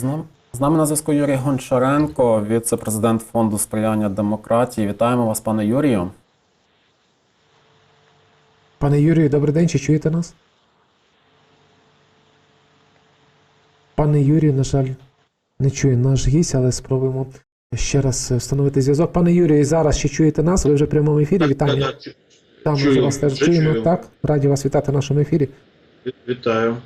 З нами, з нами на зв'язку Юрій Гончаренко, віце-президент Фонду сприяння демократії. Вітаємо вас, пане Юрію. Пане Юрію, добрий день, чи чуєте нас? Пане Юрію, на жаль, не чує наш гість, але спробуємо ще раз встановити зв'язок. Пане Юрію, зараз ще чуєте нас? Ви вже в прямому ефірі. Вітання. Так, так, Там чую, вже вас теж чуємо. чую. Так, раді вас вітати в нашому ефірі. Вітаю.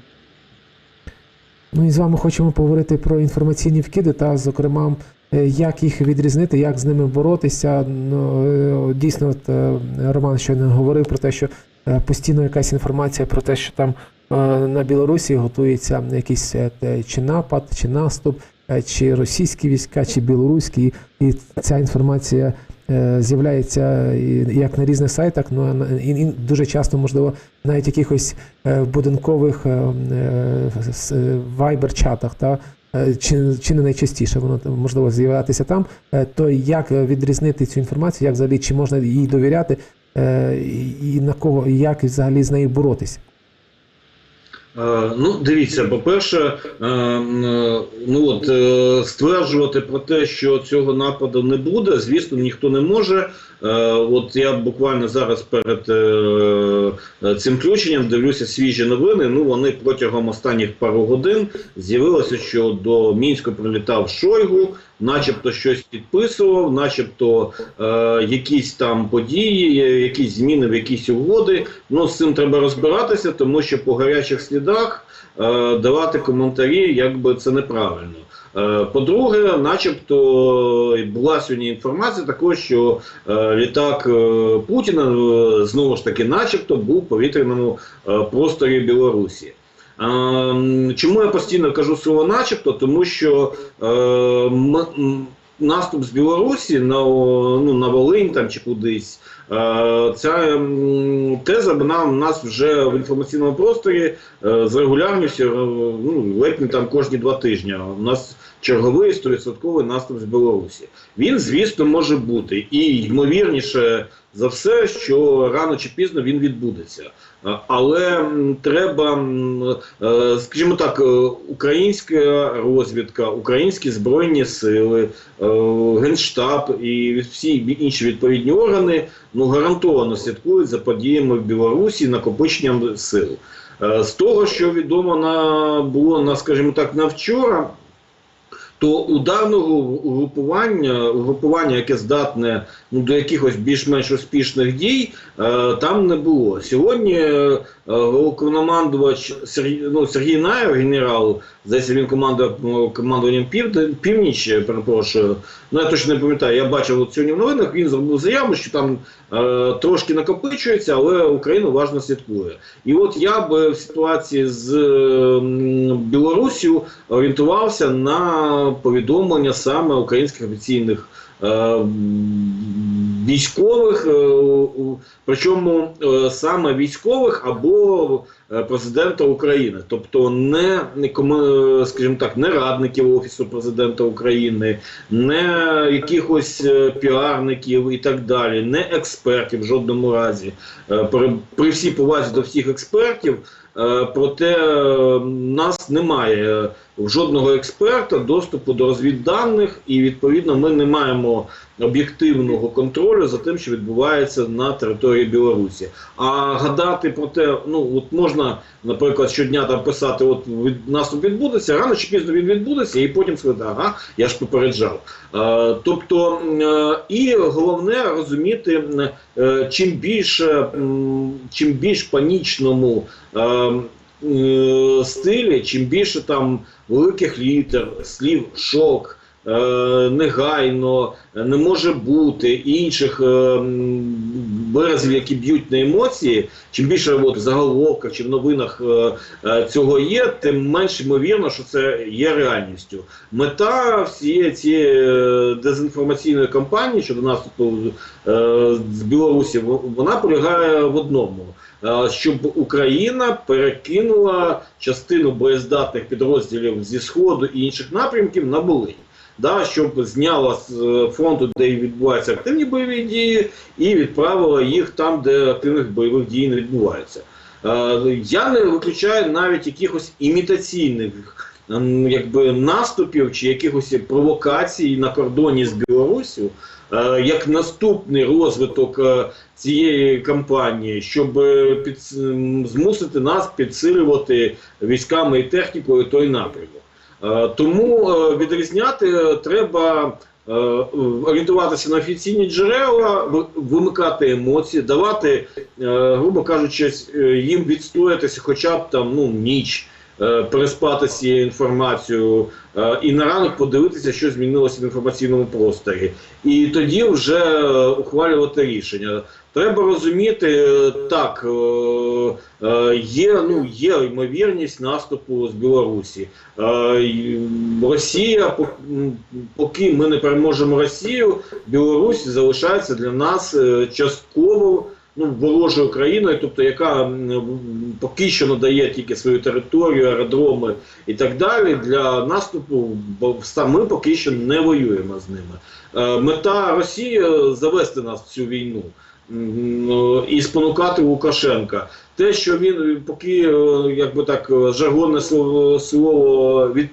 Ну і з вами хочемо поговорити про інформаційні вкиди та, зокрема, е, як їх відрізнити, як з ними боротися. Ну, е, дійсно, е, Роман щойно говорив про те, що постійно якась інформація про те, що там на Білорусі готується якийсь чи напад, чи наступ, чи російські війська, чи білоруські, і ця інформація. Е, З'являється як на різних сайтах, ну і, дуже часто, можливо, навіть якихось е, будинкових е, вайбер-чатах, та чи, чи не найчастіше воно можливо з'являтися там, то як відрізнити цю інформацію, як взагалі чи можна їй довіряти, і на кого, як взагалі з нею боротися? Е, ну, дивіться, по-перше, е, е, ну от стверджувати про те, що цього нападу не буде, звісно, ніхто не може. От я буквально зараз перед цим включенням дивлюся свіжі новини. Ну вони протягом останніх пару годин з'явилося, що до Мінська прилітав Шойгу, начебто щось підписував, начебто е, якісь там події, е, якісь зміни в якісь угоди. Ну з цим треба розбиратися, тому що по гарячих слідах е, давати коментарі, якби це неправильно. Е, По-друге, начебто була сьогодні інформація також, що е, літак е, Путіна е, знову ж таки, начебто, був в повітряному е, просторі Білорусі. Е, м, Чому я постійно кажу слово начебто? Тому що е, наступ з Білорусі на, ну, на Волинь там чи кудись. е, Ця теза вона у нас вже в інформаційному просторі е, з регулярністю, ну, ледь не там кожні два тижні. У нас черговий 100% наступ з Білорусі. Він, звісно, може бути. І ймовірніше за все, що рано чи пізно він відбудеться. Але треба, е, скажімо так, е, українська розвідка, українські збройні сили, е, генштаб і всі інші відповідні органи ну гарантовано слідкують за подіями в Білорусі, накопиченням сил. З того, що відомо на було на, скажімо так, на вчора. То ударного угрупування, угрупування, яке здатне ну, до якихось більш-менш успішних дій, е, там не було. Сьогодні е, головнокомандувач Сергій, ну, Сергій Наєв, генерал, здається, він командував ну, командуванням Пів, Північ, перепрошую. Ну я точно не пам'ятаю. Я бачив от сьогодні в новинах. Він зробив заяву, що там е, трошки накопичується, але Україна уважно слідкує. І от я б в ситуації з е, Білоруссю орієнтувався на повідомлення саме українських офіційних. Е, Військових, е, причому е, саме військових або президента України, тобто не, скажімо так, не радників офісу президента України, не якихось піарників і так далі, не експертів в жодному разі. При, при всій повазі до всіх експертів, проте нас немає в жодного експерта доступу до розвідданих, і відповідно ми не маємо об'єктивного контролю за тим, що відбувається на території Білорусі. А гадати про те, ну от можна, наприклад, щодня там писати, от від наступ відбудеться, рано чи пізно він відбудеться, і потім сказати, ага, я ж попереджав. Е, тобто, е, і головне розуміти, е, чим більше, чим більш панічному. е, е, стилі, чим більше там великих літер, слів шок, негайно, е, не може бути інших е, виразів, які б'ють на емоції, чим більше от, в заголовках чи в новинах е, цього є, тим менш ймовірно, що це є реальністю. Мета всієї цієї дезінформаційної кампанії щодо наступу з Білорусі, вона полягає в одному. Щоб Україна перекинула частину боєздатних підрозділів зі сходу і інших напрямків на Волинь. Да, щоб зняла з е, фронту, де відбуваються активні бойові дії, і відправила їх там, де активних бойових дій не відбувається. Е, Я не виключаю навіть якихось імітаційних якби наступів чи якихось провокацій на кордоні з Білоруссю, е, як наступний розвиток цієї кампанії, щоб під, змусити нас підсилювати військами і технікою той напрямок. Е, Тому е, відрізняти треба е, орієнтуватися на офіційні джерела, ви- вимикати емоції, давати, грубо кажучи, їм відстоятися хоча б там ну, ніч, переспати з цією інформацією е, і на ранок подивитися, що змінилося в інформаційному просторі. І тоді вже е, ухвалювати рішення. Треба розуміти, е, так, е, е, є, ну, є ймовірність наступу з Білорусі. Е, Росія, поки ми не переможемо Росію, Білорусь залишається для нас е, частково ну, ворожою країною, тобто яка поки що надає тільки свою територію, аеродроми і так далі. Для наступу бо ми поки що не воюємо з ними. Е, Мета Росії е, завести нас в цю війну. е, І спонукати Лукашенка. Те, що він поки, як би так, жаргонне слово, від,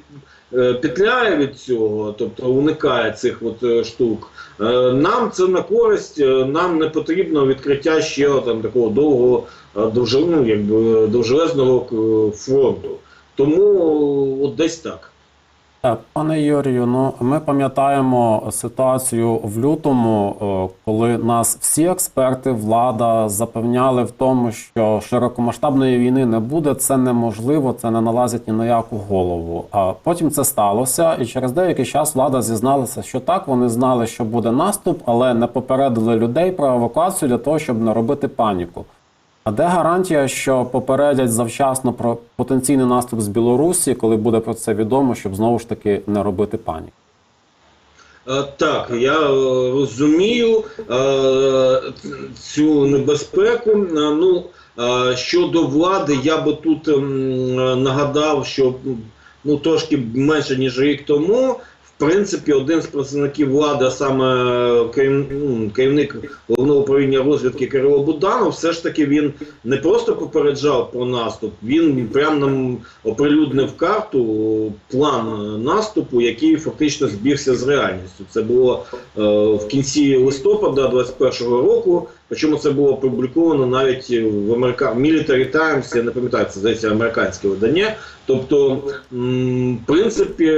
петляє від цього, тобто уникає цих от е, штук. Е, Нам це на користь, е, нам не потрібно відкриття ще там такого довгого, е, ну, якби, довжелезного е, фронту. Тому е, от десь так. Е, Пане Юрію, ну ми пам'ятаємо ситуацію в лютому, е, коли нас всі експерти, влада запевняли в тому, що широкомасштабної війни не буде, це неможливо, це не налазить ні на яку голову. А потім це сталося, і через деякий час влада зізналася, що так вони знали, що буде наступ, але не попередили людей про евакуацію для того, щоб не робити паніку. А де гарантія, що попередять завчасно про потенційний наступ з Білорусі, коли буде про це відомо, щоб знову ж таки не робити паніку? Е, Так, я е, розумію е, цю небезпеку. Ну, щодо влади, я би тут нагадав, що ну, трошки менше ніж рік тому. Принципі, один з представників влади, а саме ну, керівник головного управління розвідки Кирило Буданов, все ж таки він не просто попереджав про наступ, він прямо нам оприлюднив карту, план наступу, який фактично збігся з реальністю. Це було е, в кінці листопада 21-го року. Причому це було опубліковано навіть в Америка... Military Times, я не пам'ятаю, це здається американське видання. Тобто, в принципі,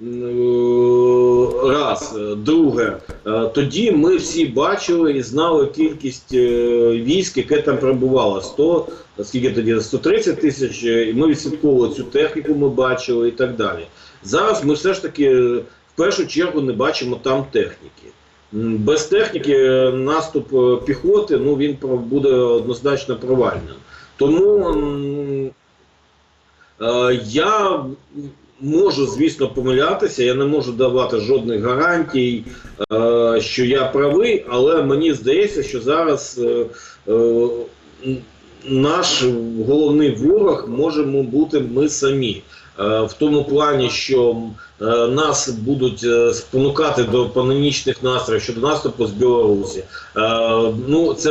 раз, Е, друге, е, тоді ми всі бачили і знали кількість е, військ, яке там перебувало. 100, скільки тоді 130 тисяч, і ми відслідковували цю техніку, ми бачили і так далі. Зараз ми все ж таки в першу чергу не бачимо там техніки. Без техніки наступ піхоти ну він буде однозначно провальним. Тому я можу, звісно, помилятися, я не можу давати жодних гарантій, е, що я правий, але мені здається, що зараз е, е, наш головний ворог можемо бути ми самі. В тому плані, що нас будуть е, спонукати до панонічних настроїв щодо наступу з Білорусі. Е, Ну, це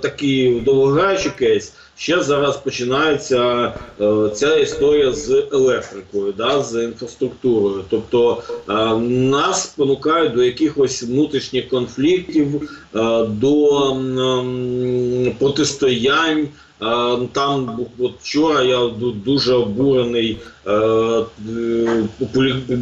такий довгограючий кейс. Ще зараз починається е, ця історія з електрикою, да, з інфраструктурою. Тобто е, нас спонукають до якихось внутрішніх конфліктів, е, до протистоянь. Е, Там от вчора я дуже обурений е, е,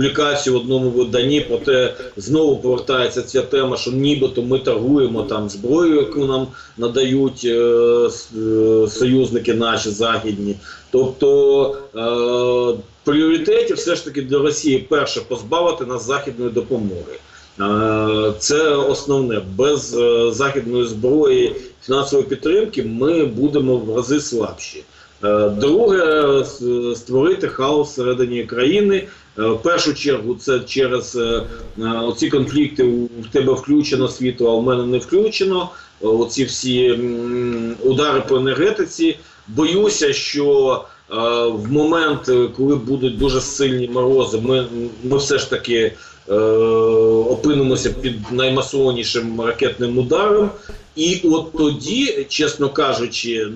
публікацію в одному виданні, проте знову повертається ця тема, що нібито ми торгуємо там зброєю, яку нам надають е, е, союзники наші західні. Тобто е, пріоритетів все ж таки для Росії перше позбавити нас західної допомоги. Е, Це основне. Без е, західної зброї фінансової підтримки ми будемо в рази слабші. Е, Друге, створити хаос всередині країни. Е, В першу чергу це через е, е, конфлікти у в тебе включено світло, а в мене не включено. Оці всі удари по енергетиці. Боюся, що в момент, коли будуть дуже сильні морози, ми, ми все ж таки опинимося під наймасованішим ракетним ударом. І от тоді, чесно кажучи,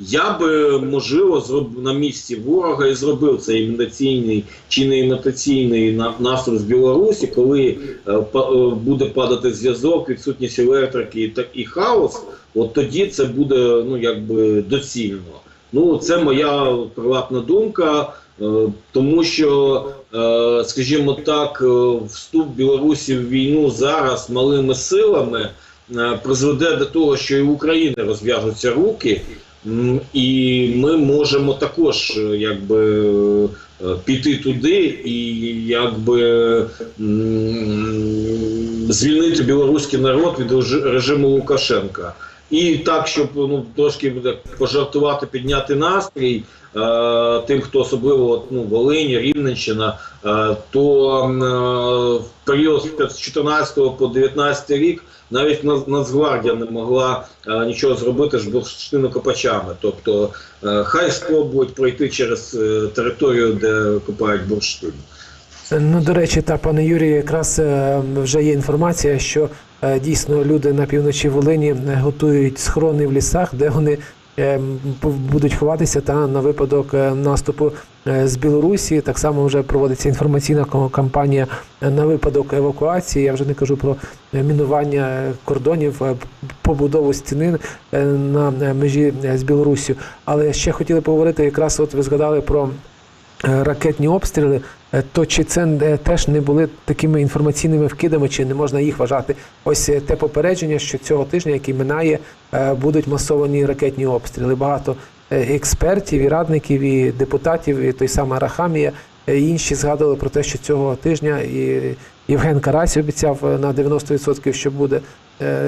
я би можливо зроб на місці ворога і зробив цей імітаційний чи не імітаційний на- наступ з Білорусі, коли е, е, буде падати зв'язок, відсутність електрики і так і хаос. От тоді це буде ну якби доцільно. Ну це моя приватна думка, е, тому що, е, скажімо так, вступ Білорусі в війну зараз малими силами призведе до того, що і в Україні розв'яжуться руки, і ми можемо також е, якби е, піти туди і якби звільнити білоруський народ від реж- режиму Лукашенка. І так, щоб ну трошки так пожартувати, підняти настрій е, тим, хто особливо ну, Волині, Рівненщина, е, то е, в період з 14 по 19 рік навіть Нацгвардія не могла е, нічого зробити з бурштинокопачами. Тобто е, хай спробують пройти через е, територію, де копають бурштин. Ну, до речі, та пане Юрію, якраз е, вже є інформація, що дійсно люди на півночі Волині е, готують схорони в лісах, де вони е, будуть ховатися та на випадок е, наступу е, з Білорусі. Так само вже проводиться інформаційна кампанія е, на випадок евакуації. Я вже не кажу про е, мінування е, кордонів, е, побудову стіни е, на е, межі е, з Білоруссю. Але ще хотіли поговорити, якраз от ви згадали про е, ракетні обстріли, е, то чи це е, теж не були такими інформаційними вкидами, чи не можна їх вважати? Ось е, те попередження, що цього тижня, який минає, е, будуть масовані ракетні обстріли. Багато е, експертів, і радників, і депутатів, і той самий Арахамія, е, інші згадували про те, що цього тижня і Євген Карась обіцяв е, на 90%, що буде е,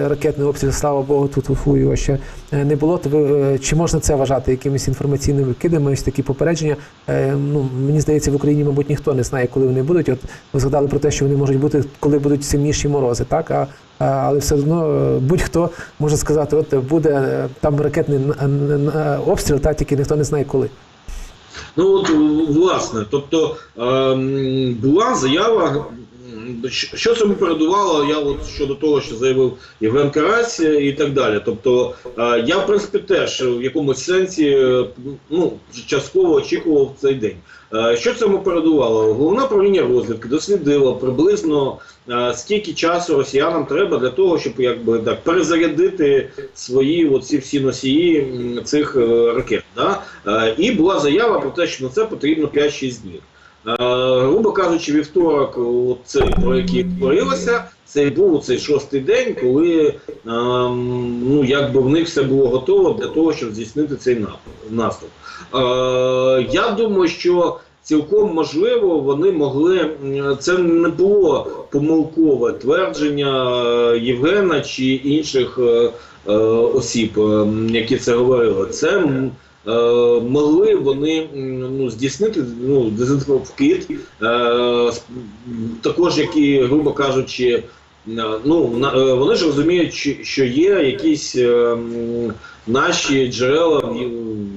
ракетний обстріл. Слава Богу, тут в його ще е, не було. То е, чи можна це вважати якимись інформаційними вкидами? Ось такі попередження. Е, Ну мені здається, в Україні, мабуть, ніхто не знає, коли вони будуть. От ви згадали про те, що вони можуть бути, коли будуть сильніші морози, так а. Але все одно е, будь-хто може сказати, от буде е, там ракетний обстріл, та тільки ніхто не знає коли. Ну от власне, тобто ем, була заява. Що- цьому передувало? Я от щодо того, що заявив Євген Карась і так далі. Тобто, е, я в принципі теж в якомусь сенсі е, ну частково очікував цей день. Е, Що цьому передувало? Головне правління розвідки дослідило приблизно скільки часу росіянам треба для того, щоб якби так перезарядити свої оці всі носії цих ракет. Да? І була заява про те, що на це потрібно 5-6 днів. Е, Грубо кажучи, вівторок, от цей, про який говорилося, це був цей шостий день, коли ем, ну, якби в них все було готово для того, щоб здійснити цей наступ. Е, я думаю, що цілком можливо вони могли. Це не було помилкове твердження е, Євгена чи інших осіб, е, які це говорили. Це могли вони ну, здійснити ну, дезінфовкит, е, також які, грубо кажучи, е, ну, на- е, вони ж розуміють, що є якісь е, наші джерела в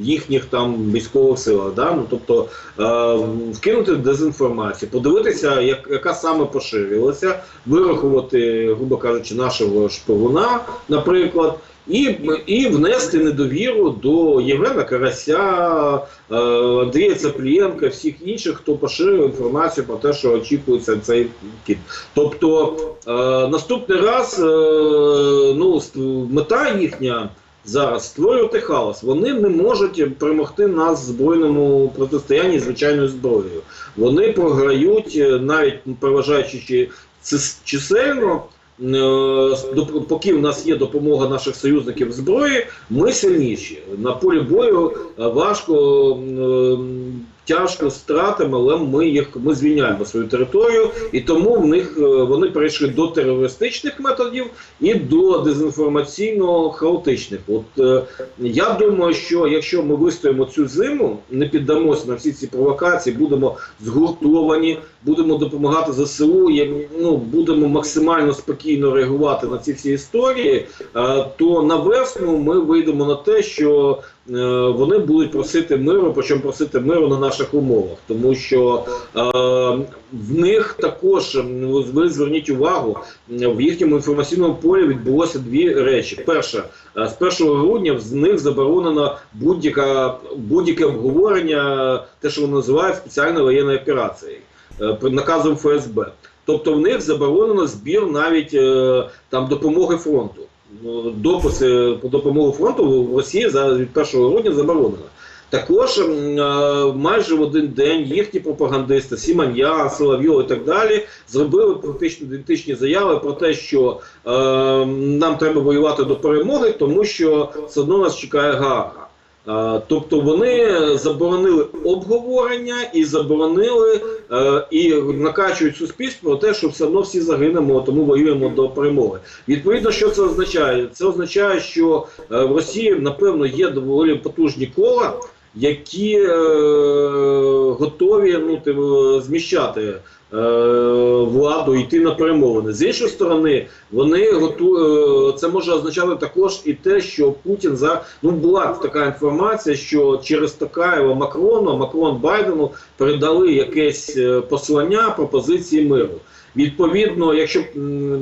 їхніх там військових силах. Да? Ну, тобто е, вкинути дезінформацію, подивитися, як, яка саме поширювалася, вирахувати, грубо кажучи, нашого шпигуна, наприклад. І, і внести недовіру до Євгена Карася, е, Андрія Цаплієнка, всіх інших, хто поширює інформацію про те, що очікується цей кіт. Тобто е, наступний раз е, ну, мета їхня зараз створювати хаос. Вони не можуть перемогти нас в збройному протистоянні звичайною зброєю. Вони програють, навіть переважаючи чисельно. Е, Поки в нас є допомога наших союзників зброї, ми сильніші. На полі бою е, важко, тяжко з втратами, але ми їх ми звільняємо свою територію, і тому в них е, вони перейшли до терористичних методів і до дезінформаційно-хаотичних. От е, я думаю, що якщо ми вистоїмо цю зиму, не піддамося на всі ці провокації, будемо згуртовані, будемо допомагати ЗСУ, ну, будемо максимально спокійно реагувати на ці всі історії, е, то на весну ми вийдемо на те, що е, вони будуть просити миру, причому просити миру на наших умовах, тому що е, в них також ви зверніть увагу, в їхньому інформаційному полі відбулося дві речі. Перше, е, з 1 грудня з них заборонено будь-яке обговорення, те, що вони називають спеціальною воєнною операцією, наказом ФСБ. Тобто в них заборонено збір навіть е, там допомоги фронту. Ну, Дописи по допомогу фронту в Росії від 1 грудня заборонено. Також е, майже в один день їхні пропагандисти Сіманьян, Соловйов і так далі зробили практично ідентичні заяви про те, що е, нам треба воювати до перемоги, тому що все одно нас чекає Гага. Е, Тобто вони заборонили обговорення і заборонили е, і накачують суспільство про те, що все одно всі загинемо, тому воюємо до перемоги. Відповідно, що це означає? Це означає, що е, в Росії напевно є доволі потужні кола, які е, готові ну, ти, е, зміщати е, владу, йти на перемовини. З іншої сторони, вони готу... е, це може означати також і те, що Путін за ну була така інформація, що через Токаєва Макрону, Макрон Байдену передали якесь е, послання пропозиції миру. Відповідно, якщо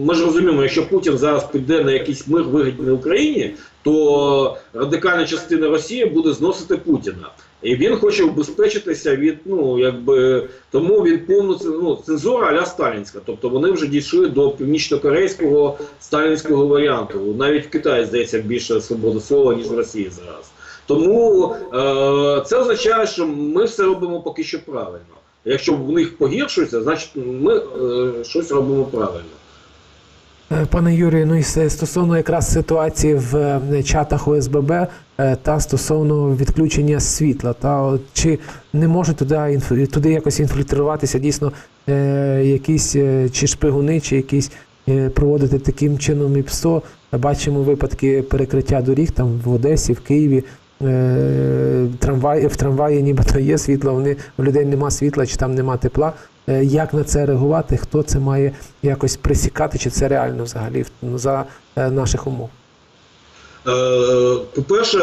ми ж розуміємо, якщо Путін зараз піде на якийсь мир вигідний Україні, то радикальна частина Росії буде зносити Путіна. І він хоче убезпечитися від ну якби тому він повну ну, цензура аля сталінська. Тобто вони вже дійшли до північно-корейського сталінського варіанту. Навіть в Китаї здається більше свободи слова ніж в Росії зараз. Тому е, це означає, що ми все робимо поки що правильно. Якщо в них погіршується, значить ми е, щось робимо правильно. Е, Пане Юрію, ну і стосовно якраз ситуації в е, чатах ОСББ е, та стосовно відключення світла, та чи не можуть туди туди якось інфільтруватися дійсно якісь чи шпигуни, чи якісь проводити таким чином і ПСО. Бачимо випадки перекриття доріг там в Одесі, в Києві. Трамвай, в трамваї нібито є світло, вони, у людей нема світла чи там нема тепла. Е, Як на це реагувати? Хто це має якось присікати, чи це реально взагалі за е, наших умов? Е, По-перше,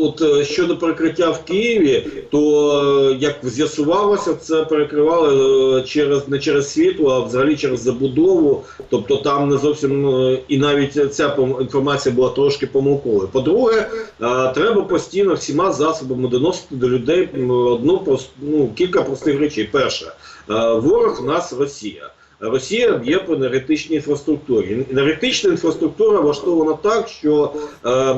от щодо перекриття в Києві, то як з'ясувалося, це перекривали через не через світло, а взагалі через забудову. Тобто там не зовсім і навіть ця інформація була трошки помилковою. По-друге, треба постійно всіма засобами доносити до людей одну ну, кілька простих речей. Перше, ворог в нас Росія. Росія б'є по енергетичній інфраструктурі. Енергетична інфраструктура влаштована так, що е,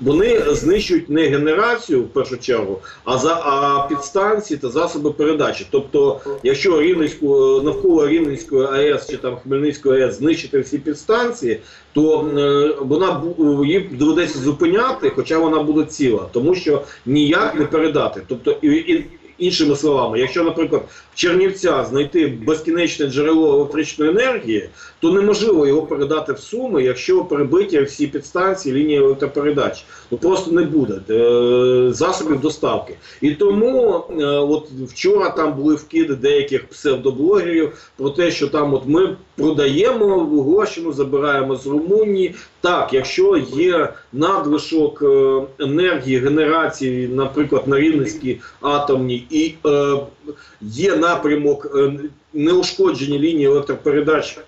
вони знищують не генерацію в першу чергу, а за а підстанції та засоби передачі. Тобто, якщо Рівненську навколо Рівненської АЕС чи там Хмельницької АЕС знищити всі підстанції, то е, вона її доведеться зупиняти, хоча вона буде ціла, тому що ніяк не передати. Тобто і, і іншими словами, якщо, наприклад, в Чернівцях знайти безкінечне джерело електричної енергії, то неможливо його передати в Суми, якщо перебиті всі підстанції лінії електропередач. Ну просто не буде е, засобів доставки. І тому е, от вчора там були вкиди деяких псевдоблогерів про те, що там от ми продаємо в Угорщину, забираємо з Румунії. Так, якщо є надлишок е, енергії, генерації, наприклад, на Рівненській атомній, і е, є напрямок е, неушкоджені лінії електропередач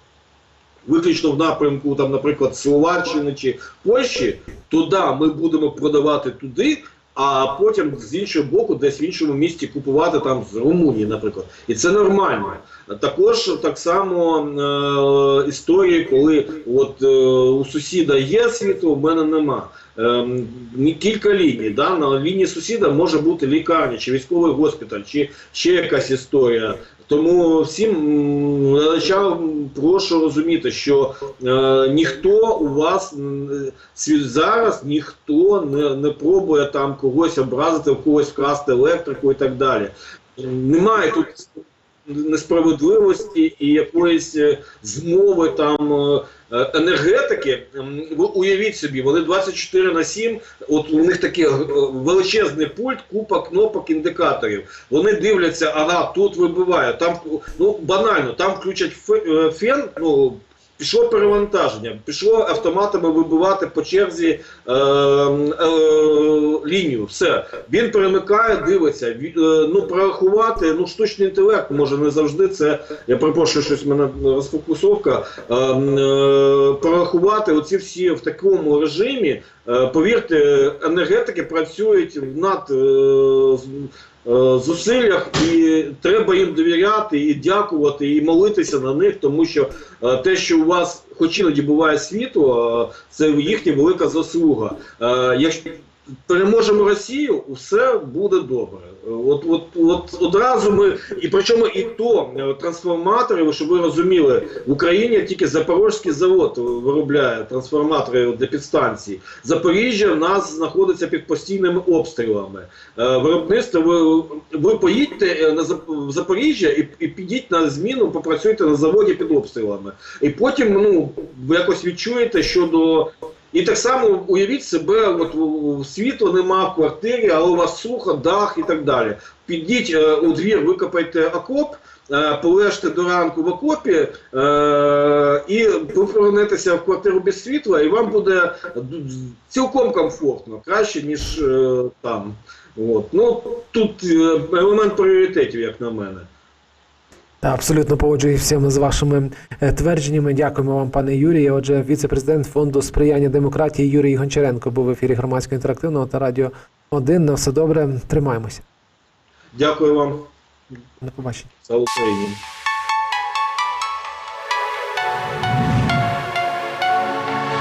виключно в напрямку, там, наприклад, Словаччини чи Польщі, то да, ми будемо продавати туди. А потім з іншого боку, десь в іншому місті купувати там з Румунії, наприклад, і це нормально. Також так само е, історії, коли от е, у сусіда є світло, у мене нема. Е, кілька ліній. Да? На лінії сусіда може бути лікарня, чи військовий госпіталь, чи ще якась історія. Тому всім глядачам прошу розуміти, що е, ніхто у вас м, сві- зараз ніхто не, не пробує там когось образити, в когось вкрасти електрику і так далі. Немає тут несправедливості і якоїсь е, змови там е, е, енергетики. Уявіть собі, вони 24 на 7, от у них такий величезний пульт, купа кнопок індикаторів. Вони дивляться, ага, тут вибиває, там ну банально, там включать фен, ну Пішло перевантаження, пішло автоматами вибивати по черзі е, е, лінію. Все. Він перемикає, дивиться. Е, ну, прорахувати, ну, штучний інтелект, може не завжди це. Я перепрошую, щось в мене розфокусовка. Е, е, прорахувати оці всі в такому режимі. Е, повірте, енергетики працюють над. Е, зусиллях, і треба їм довіряти, і дякувати, і молитися на них, тому що е, те, що у вас хоч іноді буває світло, е, це їхня велика заслуга. Якщо переможемо Росію, все буде добре. От, от, от одразу ми, і причому і то е, трансформатори, щоб ви розуміли, в Україні тільки Запорізький завод виробляє трансформатори для підстанцій. Запоріжжя в нас знаходиться під постійними обстрілами. Е, Виробництво ви, ви поїдьте е, на в Запоріжжя і, і підіть на зміну, попрацюйте на заводі під обстрілами. І потім ну, ви якось відчуєте, що до. І так само уявіть себе, от світла нема в квартирі, але у вас сухо, дах і так далі. Підіть е, у двір, викопайте окоп, е, полежте до ранку в окопі е, і повернетеся в квартиру без світла, і вам буде цілком комфортно, краще, ніж е, там. От. Ну, тут е, елемент пріоритетів, як на мене. Та абсолютно погоджуюся з вашими е, твердженнями. Дякуємо вам, пане Юрію. Отже, віце-президент фонду сприяння демократії Юрій Гончаренко був в ефірі громадського інтерактивного та радіо 1. На все добре. Тримаємося. Дякую вам. До побачення. Слава Україні.